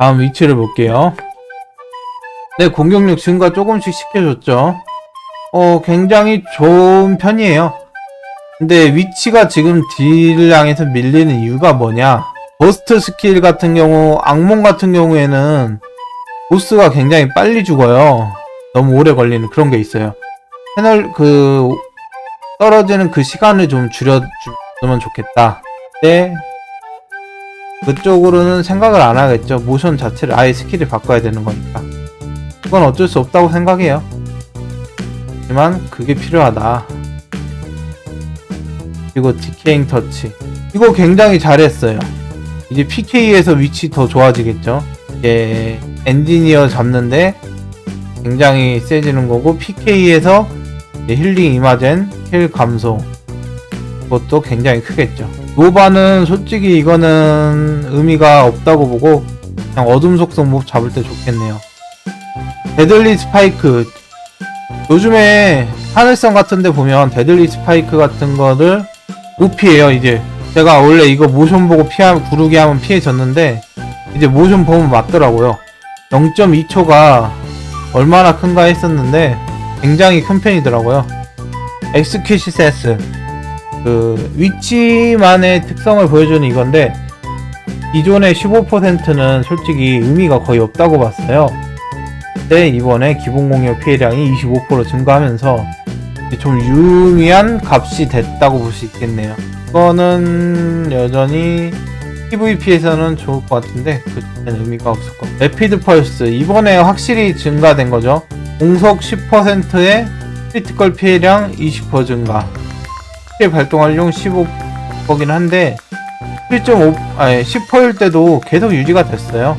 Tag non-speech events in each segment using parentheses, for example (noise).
다음 위치를 볼게요. 네, 공격력 증가 조금씩 시켜줬죠. 어, 굉장히 좋은 편이에요. 근데 위치가 지금 딜량에서 밀리는 이유가 뭐냐? 버스트 스킬 같은 경우, 악몽 같은 경우에는 보스가 굉장히 빨리 죽어요. 너무 오래 걸리는 그런 게 있어요. 패널, 그, 떨어지는 그 시간을 좀 줄여주면 좋겠다. 네. 그쪽으로는 생각을 안 하겠죠. 모션 자체를 아예 스킬을 바꿔야 되는 거니까. 그건 어쩔 수 없다고 생각해요. 하지만 그게 필요하다. 그리고 디케잉 터치. 이거 굉장히 잘했어요. 이제 PK에서 위치 더 좋아지겠죠. 이제 엔지니어 잡는데 굉장히 세지는 거고 PK에서 힐링 이마젠, 힐 감소. 그것도 굉장히 크겠죠. 노바는 솔직히 이거는 의미가 없다고 보고 그냥 어둠 속성 몹 잡을 때 좋겠네요. 데들리 스파이크 요즘에 하늘성 같은데 보면 데들리 스파이크 같은 거를 못 피해요 이제 제가 원래 이거 모션 보고 피하 구르기 하면 피해졌는데 이제 모션 보면 맞더라고요 0.2초가 얼마나 큰가 했었는데 굉장히 큰 편이더라고요 엑스큐시 세스 그 위치만의 특성을 보여주는 이건데 기존의 15%는 솔직히 의미가 거의 없다고 봤어요. 근데 이번에 기본 공격 피해량이 25% 증가하면서 좀 유의미한 값이 됐다고 볼 수 있겠네요. 이거는 여전히 PVP에서는 좋을 것 같은데 그때는 의미가 없을 것 같아요. 레피드 펄스 이번에 확실히 증가된 거죠. 공속 10%의 크리티컬 피해량 20% 증가. 실제 발동 활용 15거긴 한데 7.5 아니 10%일 때도 계속 유지가 됐어요.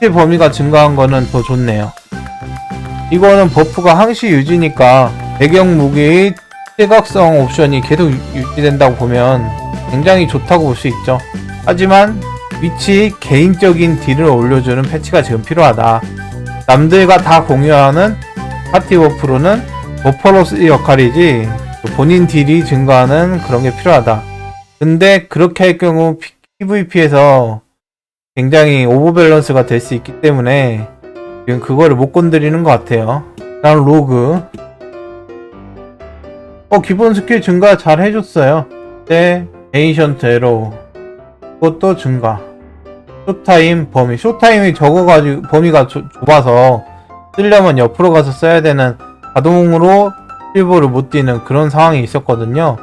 피해 범위가 증가한 거는 더 좋네요. 이거는 버프가 항시 유지니까 배경 무기 의 시각성 옵션이 계속 유- 유지된다고 보면 굉장히 좋다고 볼 수 있죠. 하지만 위치 개인적인 딜을 올려주는 패치가 지금 필요하다. 남들과 다 공유하는 파티 버프로는 버퍼로스 역할이지 본인 딜이 증가하는 그런 게 필요하다. 근데 그렇게 할 경우 PVP에서 굉장히 오버밸런스가 될 수 있기 때문에 지금 그거를 못 건드리는 것 같아요. 다음 로그. 어, 기본 스킬 증가 잘 해줬어요. 네, 에이션트 에로우. 그것도 증가. 쇼타임 범위. 쇼타임이 적어가지고, 범위가 좁- 좁아서 쓰려면 옆으로 가서 써야 되는 자동으로 실버를 못 뛰는 그런 상황이 있었거든요.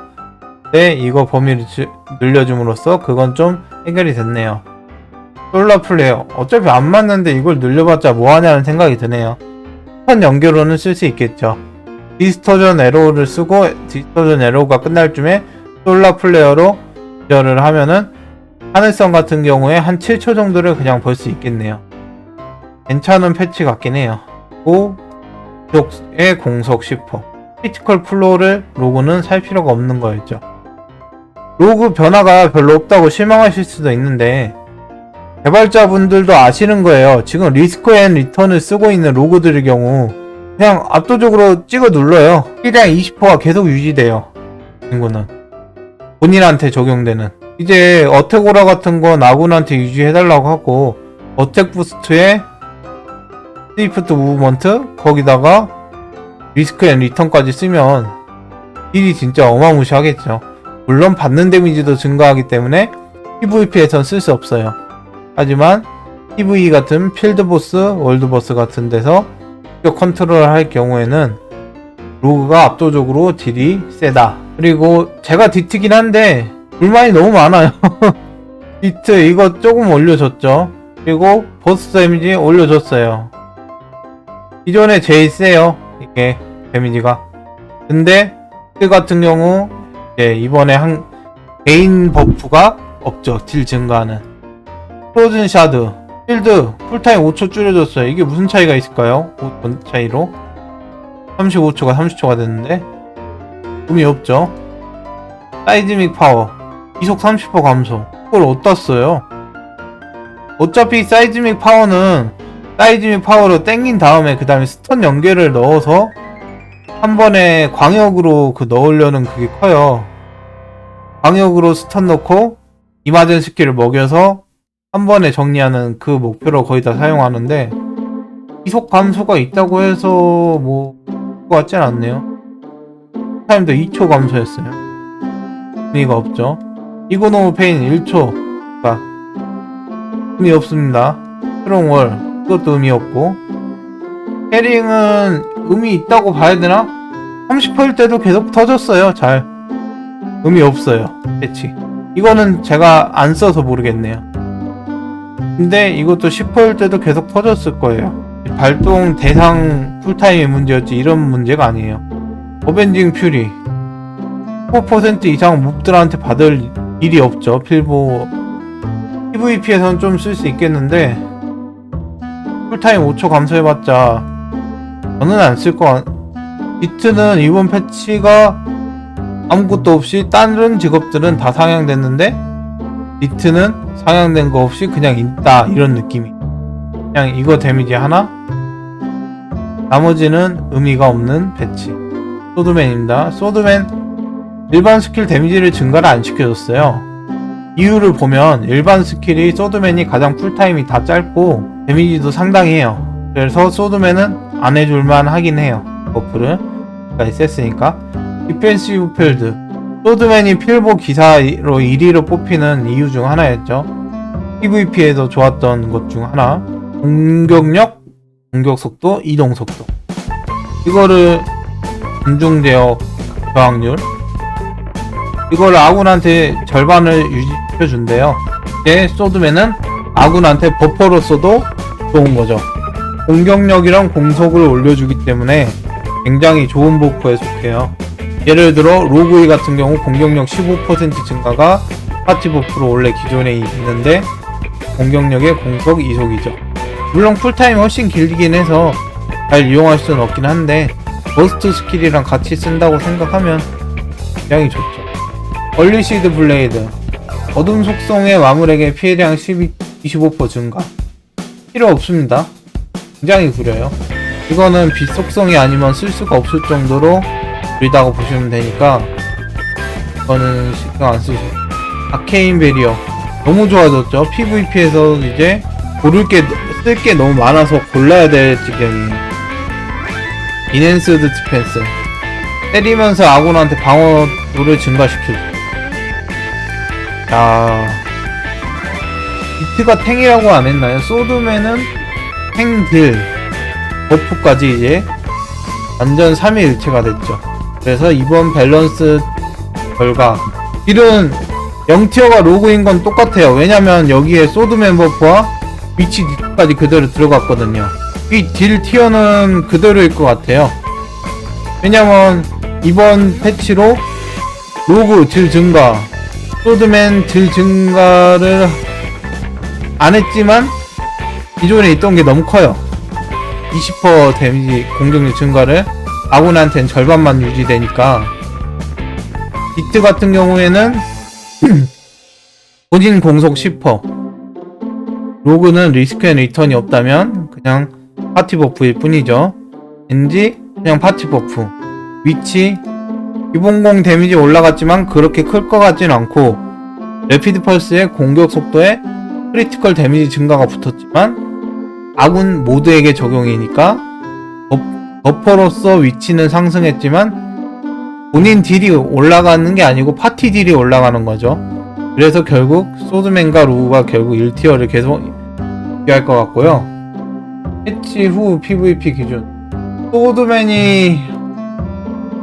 네, 이거 범위를 주- 늘려줌으로써 그건 좀 해결이 됐네요. 솔라 플레이어. 어차피 안 맞는데 이걸 늘려봤자 뭐하냐는 생각이 드네요. 첫 연결로는 쓸 수 있겠죠. 디스토전 에로우를 쓰고 디스토전 에로우가 끝날 쯤에 솔라 플레이어로 조절을 하면은 하늘성 같은 경우에 한 7초 정도를 그냥 볼 수 있겠네요. 괜찮은 패치 같긴 해요. 고 쪽의 공속 10%. 크리티컬 플로우를 로그는 살 필요가 없는 거였죠. 로그 변화가 별로 없다고 실망하실 수도 있는데 개발자분들도 아시는 거예요. 지금 리스크 앤 리턴을 쓰고 있는 로그들의 경우 그냥 압도적으로 찍어 눌러요. 피량 20%가 계속 유지돼요. 친구는 본인한테 적용되는 이제 어택오라 같은 건 아군한테 유지해달라고 하고 어택 부스트에 스위프트 무브먼트 거기다가 리스크 앤 리턴까지 쓰면 딜이 진짜 어마무시하겠죠. 물론 받는 데미지도 증가하기 때문에 PVP에선 쓸 수 없어요. 하지만 PVE 같은 필드보스, 월드보스 같은 데서 컨트롤을 할 경우에는 로그가 압도적으로 딜이 세다. 그리고 제가 디트긴 한데 불만이 너무 많아요. (laughs) 디트 이거 조금 올려줬죠. 그리고 보스 데미지 올려줬어요. 기존에 제일 세요. 이게 데미지가. 근데 그 같은 경우 이제 이번에 한 개인 버프가 없죠. 딜 증가하는. 프로즌 샤드 필드 풀타임 5초 줄여줬어요. 이게 무슨 차이가 있을까요? 5분 차이로 35초가 30초가 됐는데 의미 없죠. 사이즈믹 파워 이속 30% 감소 그걸 어디다 써요? 어차피 사이즈믹 파워는 사이즈믹 파워로 땡긴 다음에 그 다음에 스턴 연계를 넣어서 한 번에 광역으로 그 넣으려는 그게 커요. 광역으로 스턴 넣고 이마전 스킬을 먹여서 한 번에 정리하는 그 목표로 거의 다 사용하는데 이속 감소가 있다고 해서 뭐 그거 같진 않네요. 타임도 2초 감소했어요. 의미가 없죠. 이고노 페인 1초 가 의미 없습니다. 트롱월 그것도 의미 없고 해링은 의미 있다고 봐야 되나? 30%일 때도 계속 터졌어요. 잘 의미 없어요. 패치. 이거는 제가 안 써서 모르겠네요. 근데 이것도 10%일 때도 계속 터졌을 거예요. 발동 대상 쿨타임의 문제였지 이런 문제가 아니에요. 어벤징 퓨리 15% 이상 몹들한테 받을 일이 없죠. 필보 PVP에서는 좀 쓸 수 있겠는데 쿨타임 5초 감소해봤자 저는 안 쓸 거 같... 비트는 이번 패치가 아무것도 없이 다른 직업들은 다 상향됐는데 비트는 상향된 거 없이 그냥 있다 이런 느낌이. 그냥 이거 데미지 하나? 나머지는 의미가 없는 패치. 소드맨입니다. 소드맨 일반 스킬 데미지를 증가를 안 시켜줬어요. 이유를 보면 일반 스킬이 소드맨이 가장 쿨타임이 다 짧고 데미지도 상당히 해요. 그래서 소드맨은 안 해줄만 하긴 해요. 버프를. 있었으니까. 디펜시브 필드 소드맨이 필보 기사로 1위로 뽑히는 이유 중 하나였죠. PVP에서 좋았던 것 중 하나. 공격력, 공격 속도, 이동 속도. 이거를 군중제어 저항률. 이걸 아군한테 절반을 유지시켜 준대요. 이제 소드맨은 아군한테 버퍼로서도 좋은 거죠. 공격력이랑 공속을 올려주기 때문에 굉장히 좋은 버프에 속해요 예를 들어 로그이 같은 경우 공격력 15% 증가가 파티 버프로 원래 기존에 있는데 공격력의 공속 이속이죠. 물론 쿨타임이 훨씬 길긴 해서 잘 이용할 수는 없긴 한데 버스트 스킬이랑 같이 쓴다고 생각하면 굉장히 좋죠. 얼리시드 블레이드. 어둠 속성의 마물에게 피해량 12, 25% 증가. 필요 없습니다. 굉장히 구려요. 이거는 빛 속성이 아니면 쓸 수가 없을 정도로 구리다고 보시면 되니까 이거는 신경 안 쓰시고 아케인 베리어. 너무 좋아졌죠? PVP에서 이제 고를 게 쓸 게 너무 많아서 골라야 될 지경이에요 인핸스드 디펜스 때리면서 아군한테 방어도를 증가시켜줘 야 비트가 탱이라고 안 했나요? 소드맨은 탱들 버프까지 이제 완전 3위 일체가 됐죠 그래서 이번 밸런스 결과 딜은 0티어가 로그인 건 똑같아요. 왜냐면 여기에 소드맨 버프와 위치 까지 그대로 들어갔거든요. 이 딜 티어는 그대로일 것 같아요. 왜냐면 이번 패치로 로그 딜 증가 소드맨 딜 증가를 안 했지만 기존에 있던 게 너무 커요. 20% 데미지 공격력 증가를 아군한테는 절반만 유지되니까. 비트 같은 경우에는 (clears throat) 본인 공속 10% 로그는 리스크 앤 리턴이 없다면 그냥 파티 버프일 뿐이죠. 왠지 그냥 파티 버프. 위치. 기본공 데미지 올라갔지만 그렇게 클 것 같진 않고 레피드 펄스의 공격 속도에 크리티컬 데미지 증가가 붙었지만 아군 모두에게 적용이니까 버, 버퍼로서 위치는 상승했지만 본인 딜이 올라가는 게 아니고 파티 딜이 올라가는 거죠. 그래서 결국 소드맨과 루가 결국 1티어를 계속 유지할 것 같고요. 패치 후 PVP 기준. 소드맨이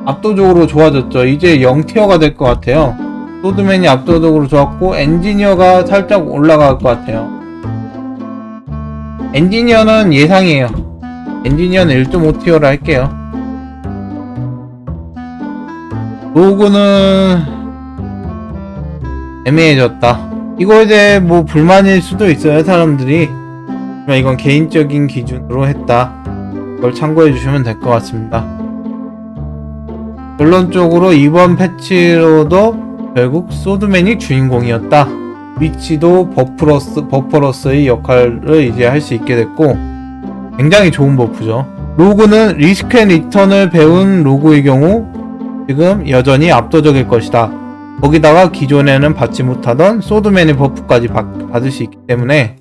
압도적으로 좋아졌죠. 이제 0티어가 될 것 같아요. 소드맨이 압도적으로 좋았고 엔지니어가 살짝 올라갈 것 같아요. 엔지니어는 예상이에요 엔지니어는 1.5티어로 할게요 로그는 애매해졌다. 이거에 대해 뭐 불만일 수도 있어요, 사람들이. 이건 개인적인 기준으로 했다. 그걸 참고해 주시면 될 것 같습니다. 결론적으로 이번 패치로도 결국 소드맨이 주인공이었다. 위치도 버프로스, 버퍼로스의 역할을 이제 할 수 있게 됐고, 굉장히 좋은 버프죠. 로그는 리스크 앤 리턴을 배운 로그의 경우 지금 여전히 압도적일 것이다. 거기다가 기존에는 받지 못하던 소드맨의 버프까지 받, 받을 수 있기 때문에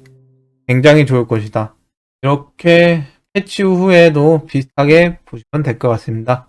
굉장히 좋을 것이다. 이렇게 패치 후에도 비슷하게 보시면 될 것 같습니다.